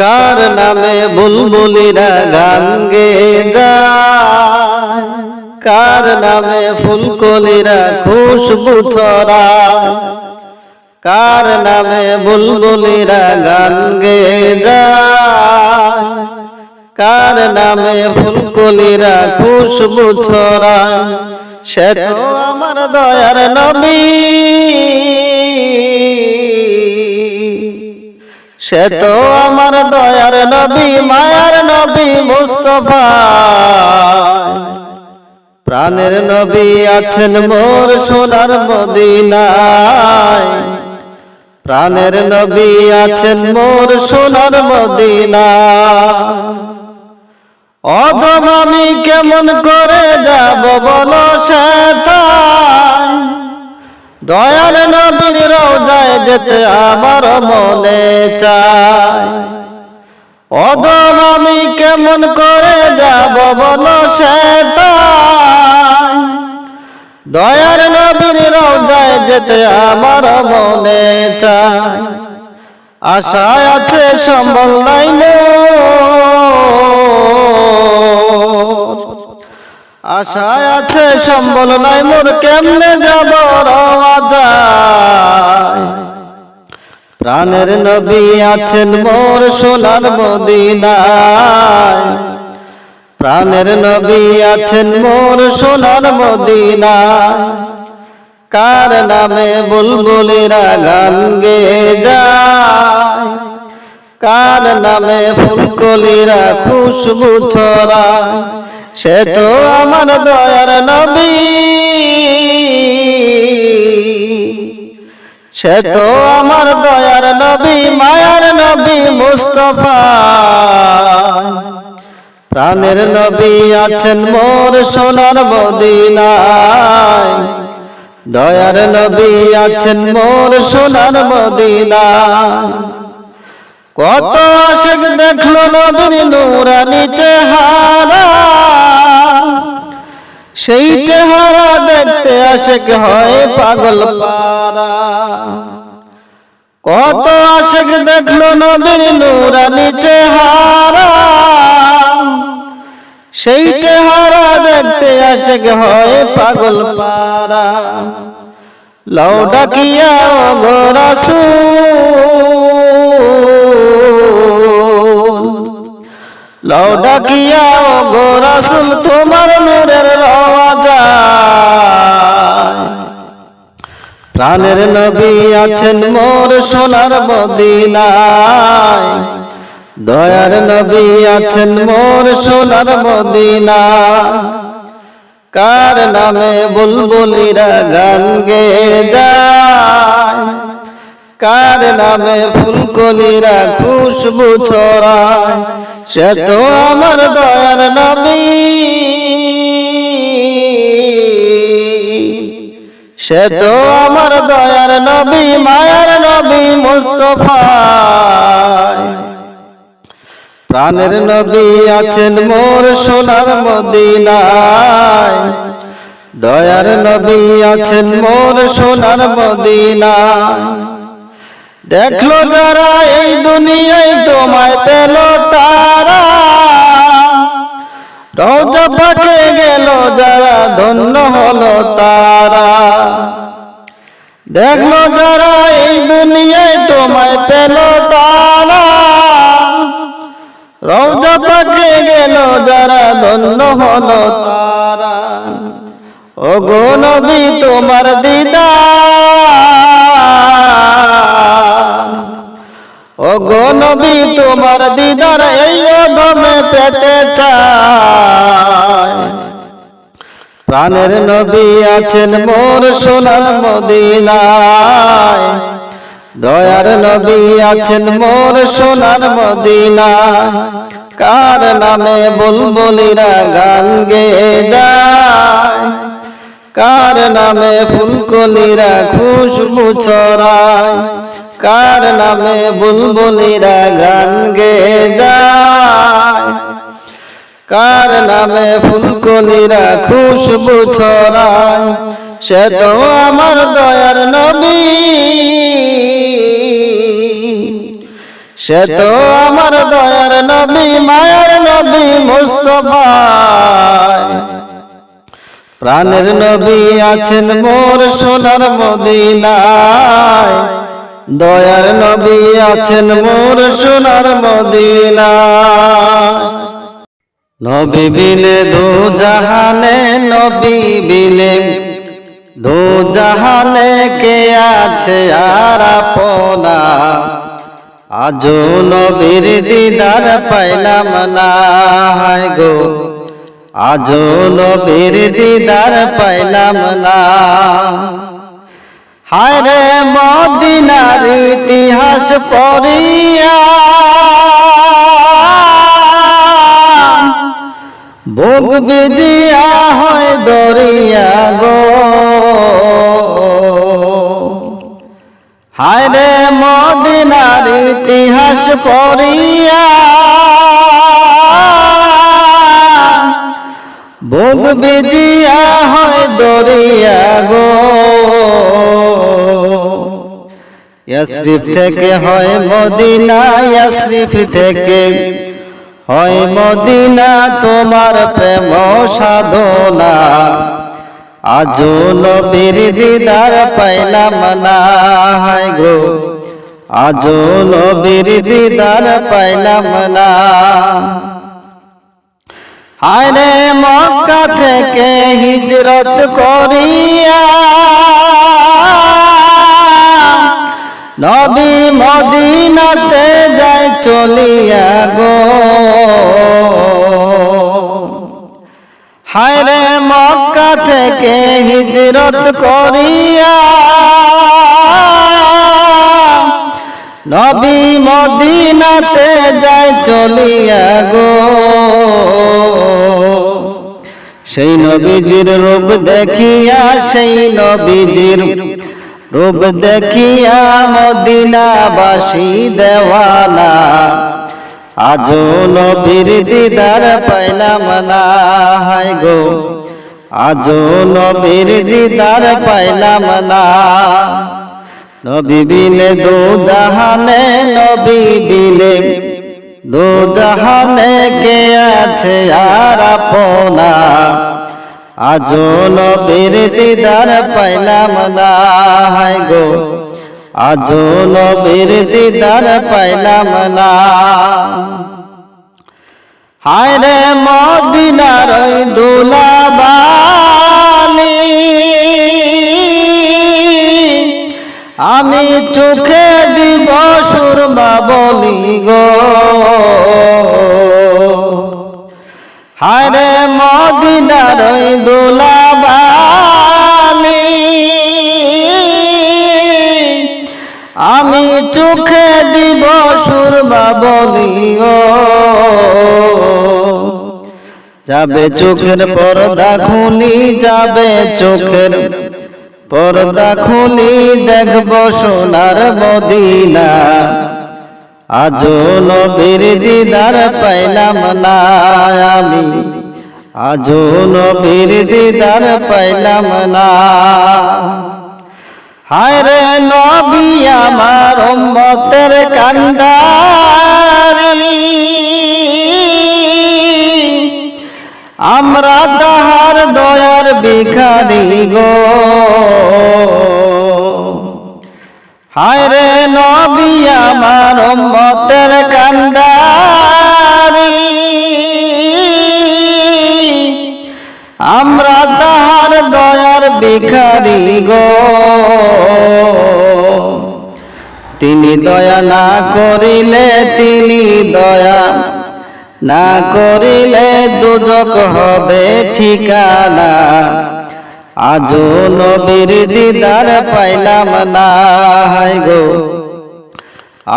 কার নামে বুলবুলিরা গান গে যায়? কার নামে ফুলকলিরা খুশবু ছড়া কার নামে বুলবুলিরা গান গে যায়? কার নামে ফুলকলিরা খুশবু ছড়া সে তো আমার দয়ার নবী। সে তো আমার দয়ার নবী, মায়ার নবী মুস্তফা। প্রাণের নবী আছেন মোর সোনার মদিনায়। প্রাণের নবী আছেন মোর সোনার মদিনায়। অদম আমি কেমন করে যাব বলো সেটাই দয়াল নবীর রোজায় যেতে আমার মনে চায়। আমি কেমন করে যাব বলো সেটাই। দয়ার নবীর রোজায় যেতে আমার মনে চায়। আশায় আছে সম্বল নাই মোর। আশায় আছে সম্বল নাই, মোর কেমনে যাব প্রাণের নবী আছেন মোর সোনার মদিনায়। প্রাণের নবী আছেন মোর সোনার মদিনায়। কার নামে বুলবুলিরা গান গে যায়? কার নামে ফুলকলিরা খুশবু ছড়ায়? সে তো আমার দয়ার নবী। সে তো আমার দয়ার নবী, মায়ার নবী মুস্তফা। প্রাণের নবী আছেন মোর সোনার মদিনায়। দয়ার নবী আছেন মোর সোনার মদিনায়। কত আশেক দেখল নবীর নূরানি চেহারা। সেই চেহারা দেখতে আশেক হয় পাগল পারা কত আশেক দেখল নবীর নূরানি চেহারা। সেই চেহারা দেখতে আশেক হয় পাগল পারা লৌডাকিয়া গোরাসু লৌডাকিয়া গোরাসুল তোমার নূরের রওয়া যায় প্রাণের নবী আছেন মোর সোনার মদিনায়। দয়ার নবী আছেন মোর সোনার মদিনায়। কার নামে বুলবুলিরা গান গে যায় কার নামে ফুলকলিরা খুশবু ছড়ায়? সে তো আমার দয়ার নবী। সে তো আমার দয়ার নবী, মায়ার নবী মুস্তফা। প্রাণের নবী আছেন মোর সোনার মদিনায়। দয়ার নবী আছেন মোর সোনার মদিনায়। দেখল যারা এই দুনিয়ায় তোমায় পেল রোজা পাকে গেল, যারা ধন্য হলো তারা। দেখল যারা এই দুনিয়ায় তোমায় পেল তারা। রোজা পাকে গেল, যারা ধন্য হলো তারা। ও গো নবী, তোমার দিদা ও গো নবী, তোমার দিদার এই অধমে পেতে চায়। প্রাণের নবী আছেন মোর সোনার মদিনায়। দয়ার নবী আছেন মোর সোনার মদিনায়। কার নামে বুলবুলিরা গান গে যায়? কার নামে ফুলকলিরা খুশবু ছড়ায়? কার নামে বুলবুলিরা গান গে যায়? কার নামে ফুলকলিরা খুশবু ছড়ায়? সে তো আমার দয়ার নবী। সে তো আমার দয়ার নবী, মায়ার নবী মুস্তফা। প্রাণের নবী আছেন মোর সোনার মদিনায়। দয়ার নবী আছেন মোর সোনার মদিনায় নবী বিলে দু জাহানে, নবী বিলে দু জাহানে কে আছে আর আপনা। আজো নবীর দিদার পাইলাম না গো। আজো নবীর দিদার পাইলাম না। হায় রে মদিনার ইতিহাস পড়িয়া। বুক বিজিয়া হয় দরিয়া গো। হায় রে মদিনার ইতিহাস পড়িয়া। বুক বিজিয়া হয় দরিয়া গো। ইয়াসরিফ থেকে হয় মদিনা, ইয়াসরিফ থেকে হয় মদিনা, তোমার প্রেম সাধনা। আজো নবীর দিদার পাইলাম না, হায় গো। আজো নবীর দিদার পাইলাম না। হায় রে মক্কা থেকে হিজরত করিয়া নবী মদিনাতে যায় চলিয়া গো। হায় রে মক্কা থেকে হিজরত করিয়া নবী মদিনাতে যায় চলিয়া গো। সেই নবীজির রূপ দেখিয়া সেই নবীজির রূপ দেখিয়া মদিনাবাসী দেওয়ানা। আজো নবীর দিদার পাইলাম না, হায় গো। আজো নবীর দিদার পাইলাম না। নবী বিলে দু জাহানে নবী বিলে দু জাহানে কে আছে আর আপনা? আজো নবীর দিদার পাইলাম না হায় গো। আজো নবীর দিদার পাইলাম না। হায় রে মদিনার ওই দুলাবালি। আমি চোখে দিব সুরমা বলি গো। হায় রে মদিনার ওই দুলাবালি। আমি চোখে দিব সুরমা বলি গো যাবে চোখের পর্দা খুলি, যাবে চোখের পর্দা খুলি, দেখব সোনার মদিনা। আজো নবীর দিদার পাইলাম না আমি। আজো নবীর দিদার পাইলাম না। হায় রে নবী আমার উম্মতের কান্ডারি। আমরা তাহার দয়ার ভিখারি গো। হায় রে নবী আমার উম্মতের কান্ডারি। আমরা তাহার দয়ার ভিখারি গো। তিনি দয়া না করিলে, তিনি দয়া না করিলে দুজক হবে ঠিকানা। আজো নবীর দিদার পাইলাম না গো।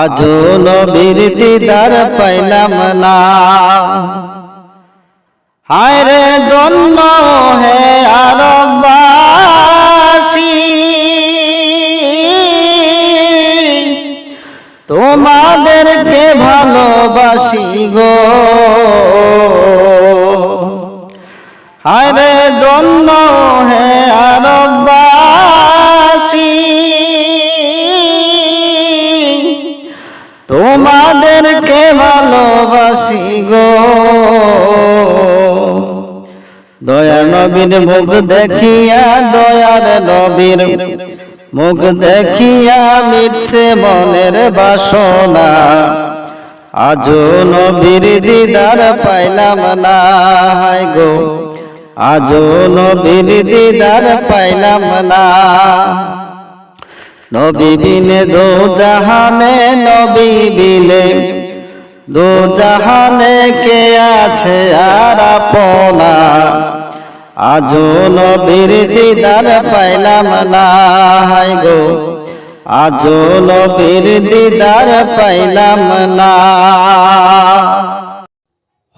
আজো নবীর দিদার পাইলাম না। হায় রে দন্ন হে আরবাসী তোমাদেরকে ভালোবাসি গো। নবীর মুখ দেখিয়া দয়ার নবীর মুখ দেখিয়া মিটছে মনের বাসনা। আজও নবীর দিদার পাইলাম না, হায় গো। আজও নবীর দিদার পাইলাম না। নবী বিনে দো জাহানে নবী বিনে দো জাহানে কে আছে আর আপনা? আজও নবীর দিদার পাইলাম না গো। আজও নবীর দিদার পাইলাম না।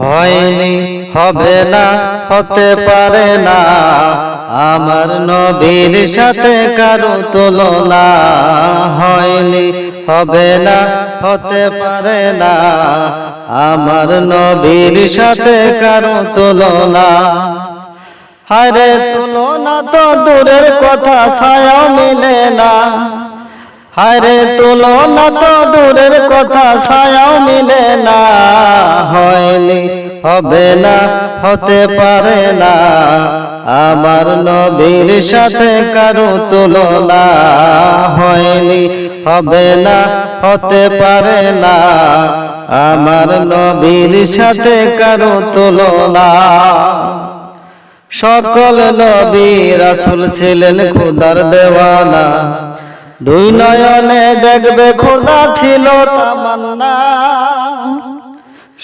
হয়নি, হবে না, হতে পারে না। আমার নবীর সাথে কারও তুলনা। হয়নি, হবে না, হতে পারে না। আমার নবীর সাথে কারও তুলনা। হারে তুলনা তো দূরের কথা ছায়া মিলে না। হারে তুলনা তো দূরের কথা ছায়াও মিলে না। হয়নি হবে না হতে পারে না। আমার নবীর সাথে কারও তুলনা হয়নি হবে না হতে পারে না। আমার নবীর সাথে কারও তুলনা সকল নবী রাসুল ছিলেন খুদার দেওয়ানা। দুই নয়নে দেখবে খোদা ছিল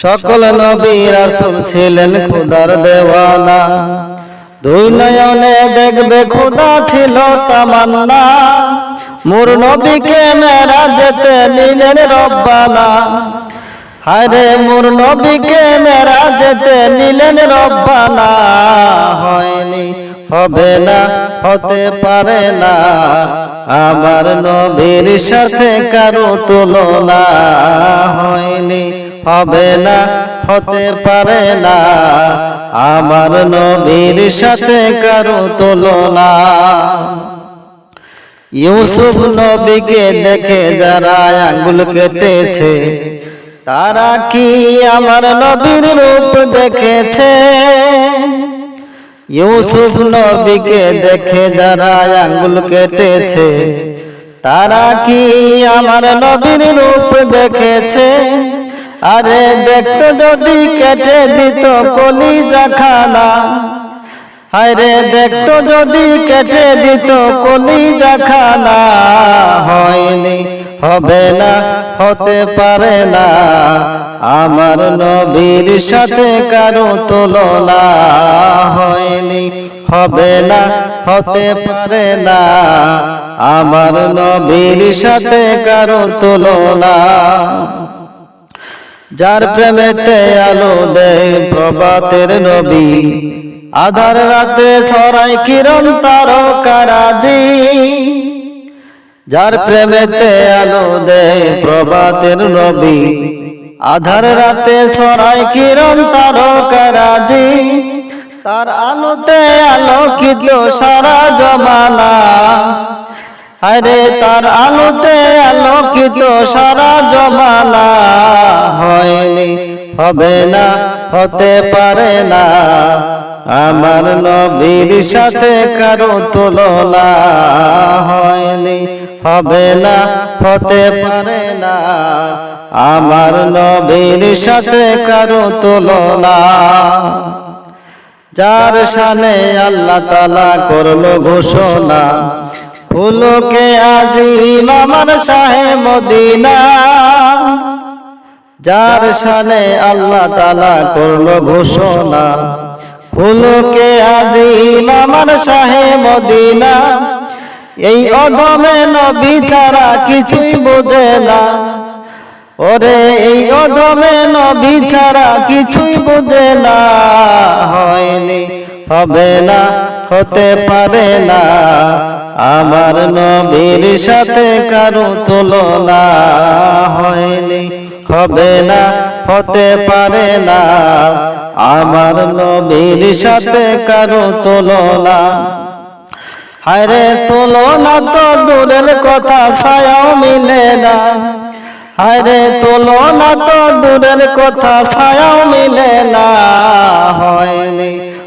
সকল নবী রাসুল ছিলেন খুদার দেওয়ানা। দুই নয়নে দেখবে খোদা ছিল তামান্না মোর নবীকে মেরা যেতে নিলেন রব্বানা। হায়রে মোর নবীকে মেরা যেতে নিলেন রব্বানা। হয়নি হবে না হতে পারে না। আমার নবীর সাথে কারও তুলনা হয়নি হবে না হতে পারে না। আমার নবীর সাথে কারও তুলনা। ইউসুফ নবীকে দেখে যারা আঙ্গুল কেটেছে তারা কি আমার নবীর রূপ দেখেছে? ইউসুফ নবীকে দেখে যারা আঙ্গুল কেটেছে, তারা কি আমার নবীর রূপ দেখেছে? আরে দেখতো যদি কেটে দিত কলিজা খানা হায়রে দেখতো যদি কেটে দিত কলিজা খানা হয়নি হবে না হতে পারে না। আমার নবীর সাথে কারও তুলনা হয়নি হবে না হতে পারে না। আমার নবীর সাথে কারও তুলনা যার প্রেমেতে আলো দেয় প্রভাতের নবী আধার রাতে সরাই কিরণ তারকারাজি। যার প্রেমেতে আলো দেয় প্রভাতের নবী। আধার রাতে সরাই কিরণ তারকারাজি। তার আলোতে আলোকিত সারা জমানা। আরে তার আলোতে আলোকিত সারা জমানা। হয়নি, হবে না, হতে পারে না। আমার নবীর সাথে কারও তুলনা হয়নি, হবে না, হতে পারে না। আমার নবীর সাথে কারও তুলনা। যার শানে আল্লাহ তালা করল ঘোষণা ফুলকে আজিম আমার শাহে মদিনা। যার শানে আল্লাহ তালা করল ঘোষণা ফুলকে আজিম আমার শাহে মদিনা। এই অধমে নবী ছাড়া কিছুই বোঝে না। ওরে, এই অধমে নবী ছাড়া কিছুই বোঝে না। হয়নি, হবে না, হতে পারে না। আমার নবীর সাথে কারও তুলনা। হয়নি, হবে না, হতে পারে না। আমার নবীর সাথে কারও তুলনা। হায়রে তুলনা তো দূরের কথা, ছায়াও মিলে না। হায়রে তুলনা তো দূরের কথা, ছায়াও মিলে না। হয়নি